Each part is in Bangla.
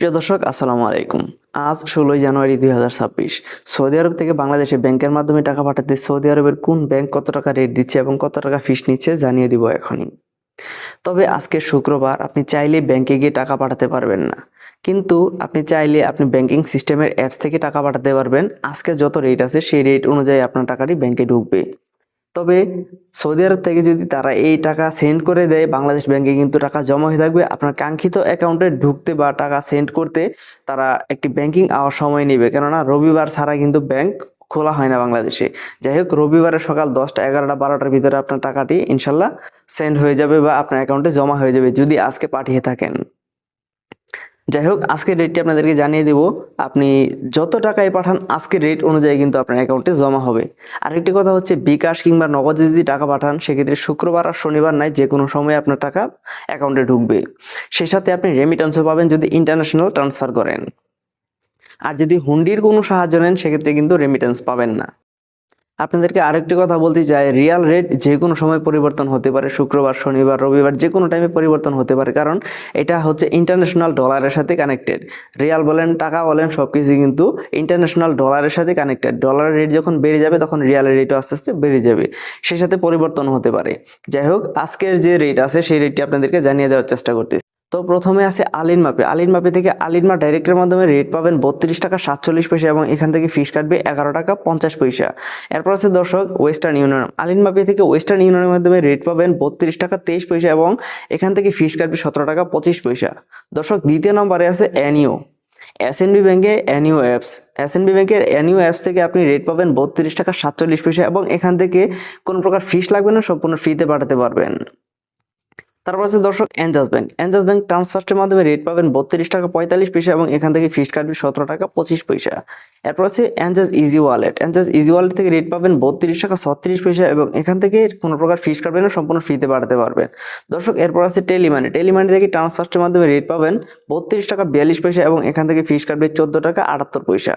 প্রিয় দর্শক, আসসালামু আলাইকুম। আজ ষোলোই জানুয়ারি দুই হাজার ছাব্বিশ। সৌদি আরব থেকে বাংলাদেশে ব্যাংকের মাধ্যমে টাকা পাঠাতে সৌদি আরবের কোন ব্যাংক কত টাকা রেট দিচ্ছে এবং কত টাকা ফিস নিচ্ছে জানিয়ে দিব এখনই। তবে আজকে শুক্রবার আপনি চাইলে ব্যাংকে গিয়ে টাকা পাঠাতে পারবেন না। কিন্তু আপনি চাইলে আপনি ব্যাংকিং সিস্টেমের অ্যাপস থেকে টাকা পাঠাতে পারবেন। আজকে যত রেট আছে সেই রেট অনুযায়ী আপনার টাকাটি ব্যাংকে ঢুকবে। তবে সৌদি আরব থেকে যদি তারা এই টাকা সেন্ড করে দেয়, বাংলাদেশ ব্যাংকে কিন্তু টাকা জমা হয়ে থাকবে। আপনার কাঙ্ক্ষিত অ্যাকাউন্টে ঢুকতে বা টাকা সেন্ড করতে তারা একটি ব্যাংকিং আওয়ার সময় নেবে। কেননা রবিবার ছাড়া কিন্তু ব্যাংক খোলা হয় না বাংলাদেশে। যাই হোক রবিবারে সকাল দশটা, এগারোটা, বারোটার ভিতরে আপনার টাকাটি ইনশাল্লাহ সেন্ড হয়ে যাবে বা আপনার অ্যাকাউন্টে জমা হয়ে যাবে, যদি আজকে পাঠিয়ে থাকেন। যাই হোক আজকের রেটটি আপনাদেরকে জানিয়ে দেব। আপনি যত টাকায় পাঠান, আজকের রেট অনুযায়ী কিন্তু আপনার অ্যাকাউন্টে জমা হবে। আরেকটি কথা হচ্ছে, বিকাশ কিংবা নগদে যদি টাকা পাঠান, সেক্ষেত্রে শুক্রবার আর শনিবার নাই, যে কোনো সময় আপনার টাকা অ্যাকাউন্টে ঢুকবে। সেই সাথে আপনি রেমিটেন্সও পাবেন যদি ইন্টারন্যাশনাল ট্রান্সফার করেন। আর যদি হুন্ডির কোনো সাহায্য নেন, সেক্ষেত্রে কিন্তু রেমিটেন্স পাবেন না। আপনাদেরকে আরেকটি কথা বলতে চাই। রিয়াল রেট যে কোনো সময় পরিবর্তন হতে পারে, শুক্রবার, শনিবার, রবিবার যে কোনো টাইমে পরিবর্তন হতে পারে। কারণ এটা হচ্ছে ইন্টারন্যাশনাল ডলারের সাথে কানেক্টেড রিয়াল বলেন, টাকা বলেন সব কিছু কিন্তু ইন্টারন্যাশনাল ডলারের সাথে কানেক্টেড ডলারের রেট যখন বেড়ে যাবে, তখন রিয়ালের রেটও আস্তে আস্তে বেড়ে যাবে। সেই সাথে পরিবর্তন হতে পারে। যাই হোক, আজকের যে রেট আছে, সেই রেটটি আপনাদেরকে জানিয়ে দেওয়ার চেষ্টা করতেছি। তো প্রথমে আছে আলিন মাপে। আলিন মাপে থেকে আলিন মা ডাইরেক্টের মাধ্যমে রেট পাবেন বত্রিশ টাকা সাতচল্লিশ পয়সা এবং এখান থেকে ফিস কাটবে এগারো টাকা পঞ্চাশ পয়সা। এরপর আছে দর্শক ওয়েস্টার্ন ইউনিয়ন আলিন মাপে থেকে ওয়েস্টার্ন ইউনিয়নের মাধ্যমে রেট পাবেন বত্রিশ টাকা তেইশ পয়সা এবং এখান থেকে ফিস কাটবে সতেরো টাকা পঁচিশ পয়সা। দর্শক, দ্বিতীয় নম্বরে আছে অ্যানিও এসএনবি ব্যাংকে অ্যানিও অ্যাপস এসএনবি ব্যাংকের অ্যানিও অ্যাপস থেকে আপনি রেট পাবেন বত্রিশ টাকা সাতচল্লিশ পয়সা এবং এখান থেকে কোনো প্রকার ফিস লাগবে না, সম্পূর্ণ ফ্রিতে পাঠাতে পারবেন। তারপর আছে দর্শক এনজাস ব্যাংক এনজাস ব্যাংক ট্রান্সফার্টের মাধ্যমে রেট পাবেন বত্রিশ টাকা পঁয়তাল্লিশ পয়সা এবং এখান থেকে ফিস কাটবে সতেরো টাকা পঁচিশ পয়সা। এরপর আছে Enjaz easy wallet Enjaz easy wallet থেকে রেট পাবেন বত্রিশ টাকা ছত্রিশ পয়সা এবং এখান থেকে কোনো প্রকার ফিস কাটবে না, সম্পূর্ণ ফ্রিতে পাঠাতে পারবেন। দর্শক, এরপর আছে টেলিমানি টেলিমানি থেকে ট্রান্সফার্টের মাধ্যমে রেট পাবেন বত্রিশ টাকা বিয়াল্লিশ পয়সা এবং এখান থেকে ফিস কাটবে চোদ্দ টাকা আটাত্তর পয়সা।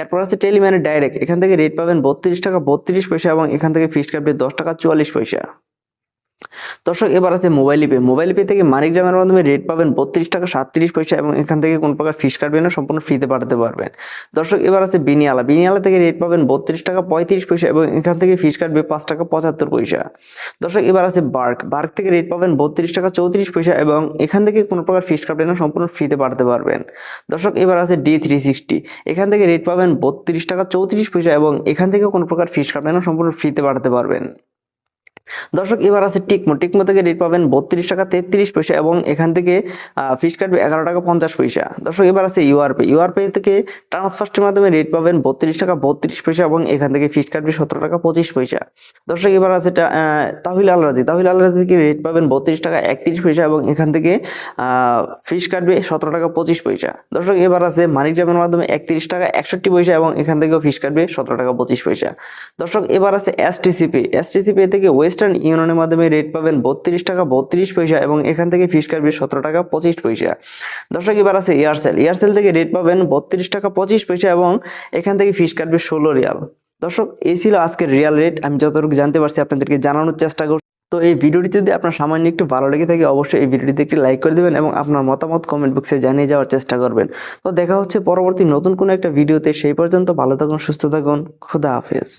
এরপর আছে টেলিমানি ডাইরেক্ট এখান থেকে রেট পাবেন বত্রিশ টাকা বত্রিশ পয়সা এবং এখান থেকে ফিস কাটবে দশ টাকা চুয়াল্লিশ পয়সা। দর্শক, এবার আছে মোবাইল পে মোবাইল পে থেকে মানিগ্রামের মাধ্যমে রেট পাবেন বত্রিশ টাকা সাতত্রিশ পয়সা এবং এখান থেকে কোনো প্রকার ফিস কাটবে না, সম্পূর্ণ ফ্রিতে পাঠাতে পারবেন। দর্শক, এবার আছে বিনিয়ালা। বিনিয়ালা থেকে রেট পাবেন বত্রিশ টাকা পঁয়ত্রিশ পয়সা এবং এখান থেকে ফিস কাটবে পাঁচ টাকা পঁচাত্তর পয়সা। দর্শক, এবার আছে বার্ক। বার্ক থেকে রেট পাবেন বত্রিশ টাকা চৌত্রিশ পয়সা এবং এখান থেকে কোনো প্রকার ফিস কাটবে না, সম্পূর্ণ ফ্রিতে পাঠাতে পারবেন। দর্শক, এবার আছে ডি থ্রি সিক্সটি এখান থেকে রেট পাবেন বত্রিশ টাকা চৌত্রিশ পয়সা এবং এখান থেকে কোনো প্রকার ফিস কাটবে না, সম্পূর্ণ ফ্রিতে পাঠাতে পারবেন। দর্শক, এবার আছে টিকমো। টিকমো থেকে রেট পাবেন বত্রিশ টাকা তেত্রিশ পয়সা এবং এখান থেকে ফিস কাটবে এগারো টাকা পঞ্চাশ পয়সা। দর্শক, এবার আছে ইউআরপে ইউআরপে থেকে ট্রান্সফার্টের মাধ্যমে রেট পাবেন বত্রিশ টাকা বত্রিশ পয়সা এবং এখান থেকে ফিস কাটবে সতেরো টাকা পঁচিশ পয়সা। দর্শক, এবার আছে Tahweel Al Rajhi Tahweel Al Rajhi থেকে রেট পাবেন বত্রিশ টাকা একত্রিশ পয়সা এবং এখান থেকে ফিস কাটবে সতেরো টাকা পঁচিশ পয়সা। দর্শক, এবার আছে মানিগ্রামের মাধ্যমে একত্রিশ টাকা একষট্টি পয়সা এবং এখান থেকেও ফিস কাটবে সতেরো টাকা পঁচিশ পয়সা। দর্শক, এবার আছে এসটিসিপি এসটিসিপি থেকে ওয়েস্টার্ন ইউনিয়নের মাধ্যমে রেট পাবেন বত্রিশ টাকা বত্রিশ পয়সা এবং এখান থেকে ফিস কাটবে সতেরো টাকা পঁচিশ পয়সা। দর্শক, এবার আছে এয়ারসেল এয়ারসেল থেকে রেট পাবেন বত্রিশ টাকা পঁচিশ পয়সা এবং এখান থেকে ফিস কাটবে ষোলো রিয়াল। দর্শক এই ছিল আজকের রিয়াল রেট আমি যতটুকু জানতে পারছি আপনাদেরকে জানানোর চেষ্টা করছি। তো এই ভিডিওটি যদি আপনার সামান্য একটু ভালো লেগে থাকে, অবশ্যই এই ভিডিওটিতে একটি লাইক করে দেবেন এবং আপনার মতামত কমেন্ট বক্সে জানিয়ে যাওয়ার চেষ্টা করবেন। তো দেখা হচ্ছে পরবর্তী নতুন কোনো একটা ভিডিওতে সেই পর্যন্ত ভালো থাকুন, সুস্থ থাকুন। খুদা হাফেজ।